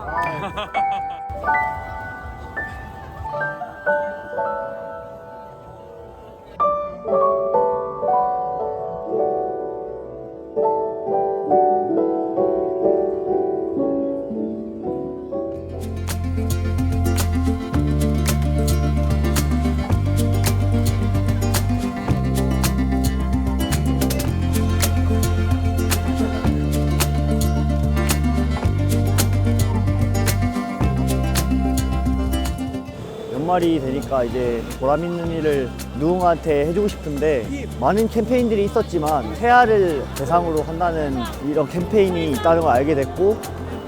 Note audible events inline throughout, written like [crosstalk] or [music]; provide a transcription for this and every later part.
아. [laughs] 연말이 되니까 이제 보람 있는 일을 누군가한테 해주고 싶은데 많은 캠페인들이 있었지만 새해를 대상으로 한다는 이런 캠페인이 있다는 걸 알게 됐고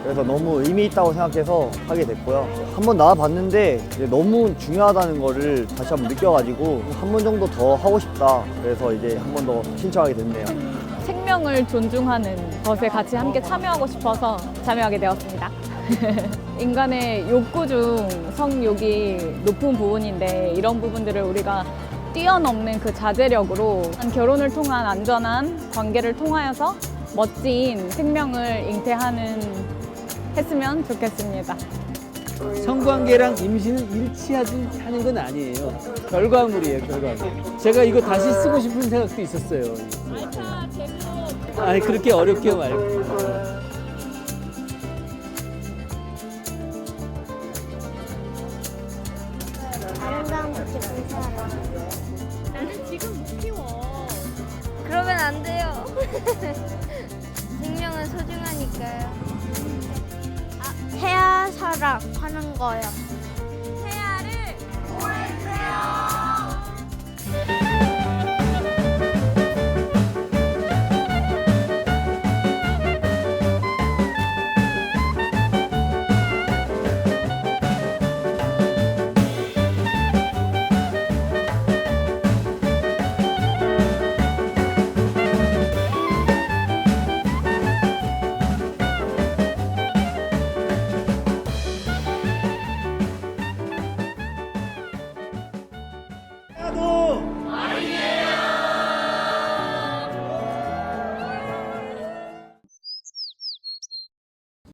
그래서 너무 의미 있다고 생각해서 하게 됐고요. 한번 나와봤는데 너무 중요하다는 거를 다시 한번 느껴가지고 한 번 정도 더 하고 싶다. 그래서 이제 한 번 더 신청하게 됐네요. 생명을 존중하는 것에 같이 함께 참여하고 싶어서 참여하게 되었습니다. [laughs] 인간의 욕구 중 성욕이 높은 부분인데 이런 부분들을 우리가 뛰어넘는 그 자제력으로 결혼을 통한 안전한 관계를 통하여서 멋진 생명을 잉태하는 했으면 좋겠습니다. 성관계랑 임신은 일치하지 하는 건 아니에요. 결과물이에요, 결과물. 제가 이거 다시 쓰고 싶은 생각도 있었어요. 아니 그렇게 어렵게 말고. 아름다운 깊은 사랑. 나는 지금 못 키워. 그러면 안 돼요. [laughs] 생명은 소중하니까요. 아, 해야 사랑 하는 거요.